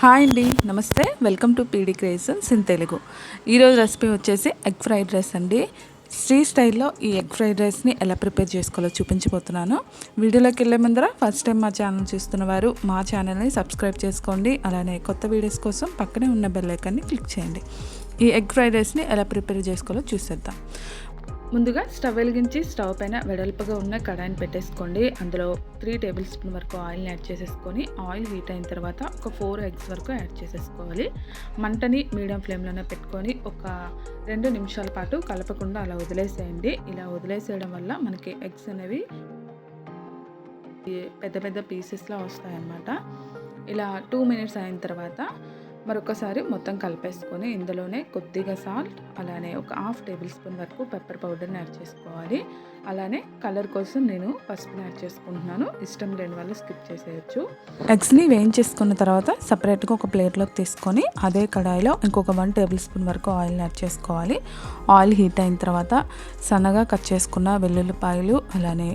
Hi అండి నమస్తే. Welcome to P D creations in Telugu. ఈరోజు రెసిపీ వచ్చేసి ఎగ్ ఫ్రైడ్ రైస్ అండి. స్ట్రీ స్టైల్లో ఈ ఎగ్ ఫ్రైడ్ రైస్ని ఎలా ప్రిపేర్ చేసుకోవాలో చూపించబోతున్నాను. వీడియోలోకి వెళ్ళే ముందర ఫస్ట్ టైం మా ఛానల్ చూస్తున్న వారు మా ఛానల్ని సబ్స్క్రైబ్ చేసుకోండి. అలానే కొత్త వీడియోస్ కోసం పక్కనే ఉన్న బెల్ ఐకాన్ని క్లిక్ చేయండి. ఈ ఎగ్ ఫ్రైడ్ రైస్ని ఎలా ప్రిపేర్ చేసుకోవాలో చూసేద్దాం. ముందుగా స్టవ్ వెలిగించి స్టవ్ పైన వెడల్పుగా ఉన్న కడాయిని పెట్టేసుకోండి. అందులో త్రీ టేబుల్ స్పూన్ వరకు ఆయిల్ని యాడ్ చేసేసుకొని ఆయిల్ హీట్ అయిన తర్వాత ఒక ఫోర్ ఎగ్స్ వరకు యాడ్ చేసేసుకోవాలి. మంటని మీడియం ఫ్లేమ్లోనే పెట్టుకొని ఒక రెండు నిమిషాల పాటు కలపకుండా అలా వదిలేసేయండి. ఇలా వదిలేసేయడం వల్ల మనకి ఎగ్స్ అనేవి పెద్ద పెద్ద పీసెస్లో వస్తాయన్నమాట. ఇలా టూ మినిట్స్ అయిన తర్వాత మరొకసారి మొత్తం కలిపేసుకొని ఇందులోనే కొద్దిగా సాల్ట్ అలానే ఒక హాఫ్ టేబుల్ స్పూన్ వరకు పెప్పర్ పౌడర్ని యాడ్ చేసుకోవాలి. అలానే కలర్ కోసం నేను పసుపుని యాడ్ చేసుకుంటున్నాను. ఇష్టం లేని వాళ్ళు స్కిప్ చేసేయచ్చు. ఎగ్స్ని వేయించేసుకున్న తర్వాత సపరేట్గా ఒక ప్లేట్లోకి తీసుకొని అదే కడాయిలో ఇంకొక వన్ టేబుల్ స్పూన్ వరకు ఆయిల్ని యాడ్ చేసుకోవాలి. ఆయిల్ హీట్ అయిన తర్వాత సన్నగా కట్ చేసుకున్న వెల్లుల్లిపాయలు అలానే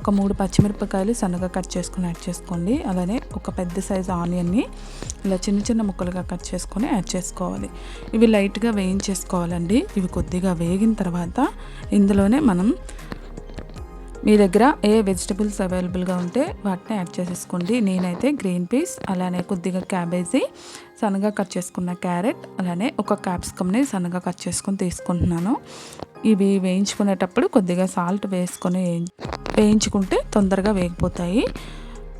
ఒక మూడు పచ్చిమిరపకాయలు సన్నగా కట్ చేసుకుని యాడ్ చేసుకోండి. అలానే ఒక పెద్ద సైజు ఆనియన్ని ఇలా చిన్న చిన్న ముక్కలుగా కట్ చేసుకొని యాడ్ చేసుకోవాలి. ఇవి లైట్గా వేయించేసుకోవాలండి. ఇవి కొద్దిగా వేగిన తర్వాత ఇందులోనే మనం మీ దగ్గర ఏ వెజిటబుల్స్ అవైలబుల్గా ఉంటే వాటిని యాడ్ చేసేసుకోండి. నేనైతే గ్రీన్ పీస్ అలానే కొద్దిగా క్యాబేజీ సన్నగా కట్ చేసుకున్న క్యారెట్ అలానే ఒక క్యాప్సికమ్ని సన్నగా కట్ చేసుకొని తీసుకుంటున్నాను. ఇవి వేయించుకునేటప్పుడు కొద్దిగా సాల్ట్ వేసుకొని వేయించుకుంటే తొందరగా వేగిపోతాయి.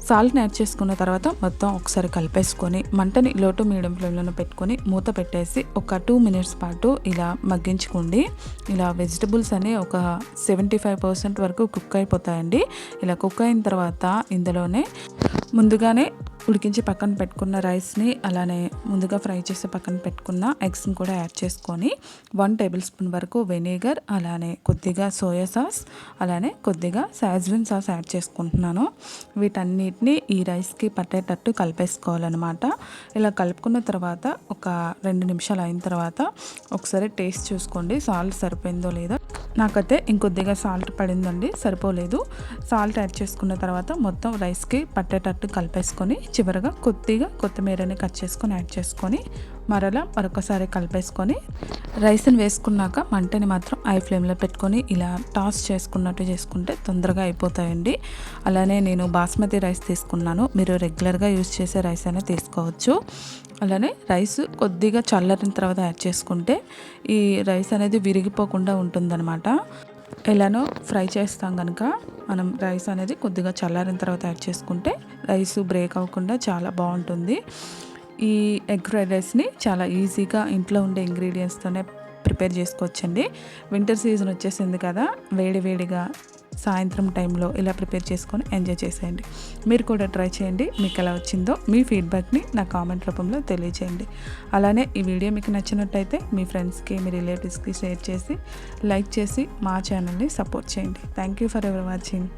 సాల్ట్ని యాడ్ చేసుకున్న తర్వాత మొత్తం ఒకసారి కలిపేసుకొని మంటని లోటు మీడియం ఫ్లేమ్లో పెట్టుకొని మూత పెట్టేసి ఒక టూ మినిట్స్ పాటు ఇలా మగ్గించుకోండి. ఇలా వెజిటబుల్స్ అనే ఒక సెవెంటీ ఫైవ్ పర్సెంట్ వరకు కుక్ అయిపోతాయండి. ఇలా కుక్ అయిన తర్వాత ఇందులోనే ముందుగానే ఉడికించి పక్కన పెట్టుకున్న రైస్ని అలానే ముందుగా ఫ్రై చేసి పక్కన పెట్టుకున్న ఎగ్స్ని కూడా యాడ్ చేసుకొని వన్ టేబుల్ స్పూన్ వరకు వెనిగర్ అలానే కొద్దిగా సోయా సాస్ అలానే కొద్దిగా సాజ్విన్ సాస్ యాడ్ చేసుకుంటున్నాను. వీటన్నిటిని ఈ రైస్కి పట్టేటట్టు కలిపేసుకోవాలన్నమాట. ఇలా కలుపుకున్న తర్వాత ఒక రెండు నిమిషాలు అయిన తర్వాత ఒకసారి టేస్ట్ చూసుకోండి. సాల్ట్ సరిపోయిందో లేదో నాకైతే ఇంకొద్దిగా సాల్ట్ పడిందండి సరిపోలేదు. సాల్ట్ యాడ్ చేసుకున్న తర్వాత మొత్తం రైస్కి పట్టేటట్టు కలిపేసుకొని చివరగా కొద్దిగా కొత్తిమీరని కట్ చేసుకొని యాడ్ చేసుకొని మరలా మరొకసారి కలిపేసుకొని రైస్ని వేసుకున్నాక మంటని మాత్రం ఐ ఫ్లేమ్లో పెట్టుకొని ఇలా టాస్ చేసుకున్నట్టు చేసుకుంటే తొందరగా అయిపోతాయండి. అలానే నేను బాస్మతి రైస్ తీసుకున్నాను. మీరు రెగ్యులర్గా యూజ్ చేసే రైస్ అయినా తీసుకోవచ్చు. అలానే రైస్ కొద్దిగా చల్లరిన తర్వాత యాడ్ చేసుకుంటే ఈ రైస్ అనేది విరిగిపోకుండా ఉంటుందన్నమాట. ఎలానో ఫ్రై చేస్తాం కనుక మనం రైస్ అనేది కొద్దిగా చల్లారిన తర్వాత యాడ్ చేసుకుంటే రైస్ బ్రేక్ అవ్వకుండా చాలా బాగుంటుంది. ఈ ఎగ్ ఫ్రైడ్ రైస్ని చాలా ఈజీగా ఇంట్లో ఉండే ఇంగ్రీడియంట్స్తోనే ప్రిపేర్ చేసుకోవచ్చండి. వింటర్ సీజన్ వచ్చేసింది కదా వేడి వేడిగా సాయంత్రం టైంలో ఇలా ప్రిపేర్ చేసుకొని ఎంజాయ్ చేసేయండి. మీరు కూడా ట్రై చేయండి మీకు ఎలా వచ్చిందో మీ ఫీడ్బ్యాక్ని నా కామెంట్ రూపంలో తెలియచేయండి. అలానే ఈ వీడియో మీకు నచ్చినట్టయితే మీ ఫ్రెండ్స్కి మీ రిలేటివ్స్కి షేర్ చేసి లైక్ చేసి మా ఛానల్ని సపోర్ట్ చేయండి. Thank you for ever watching